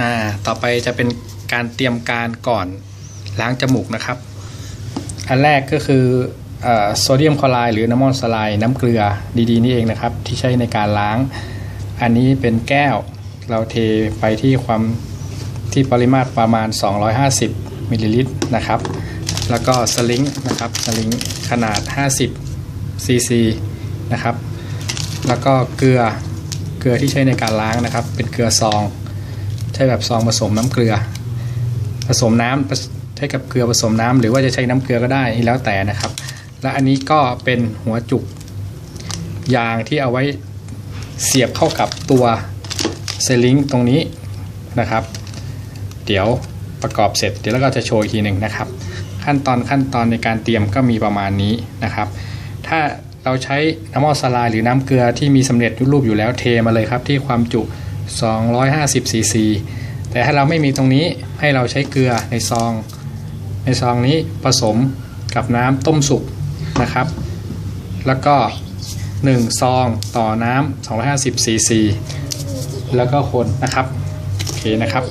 อ่าต่อไปจะเป็นการเตรียมการก่อนล้างจมูกนะครับ อันแรกก็คือโซเดียมคลอไรด์หรือน้ำมันสไลด์น้ำเกลือดีๆนี่เองนะครับ ที่ใช้ในการล้าง อันนี้เป็นแก้วเราเทไปที่ความที่ปริมาตรประมาณ 250มิลลิลิตรนะครับ แล้วก็สลิงนะครับสลิงขนาด 50ซีซีนะครับ แล้วก็เกลือเกลือที่ใช้ในการล้างนะครับ เป็นเกลือซอง ใช้แบบซองผสมน้ำเกลือ ผสมน้ำผสใช้กับเกลือผสมน้ำหรือว่าจะใช้น้ำเกลือก็ได้แล้วแต่นะครับ และอันนี้ก็เป็นหัวจุกยางที่เอาไว้เสียบเข้ากับตัวเซลิงตรงนี้นะครับ เดี๋ยวประกอบเสร็จ เดี๋ยวแล้วก็จะโชว์อีกทีหนึ่งนะครับ ขั้นตอนขั้นตอนในการเตรียมก็มีประมาณนี้นะครับ ถ้าเราใช้น้ำมันสลายหรือน้ำเกลือที่มีสำเร็จรูปอยู่แล้วเทมาเลยครับที่ความจุ 250ซีซีแต่ถ้าเราไม่มีตรงนี้ให้เราใช้เกลือในซอง ในซองนี้ผสมกับน้ำต้มสุกนะครับ แล้วก็ 1 ซองต่อน้ำ250ซีซีแล้วก็คนนะครับ โอเคนะครับ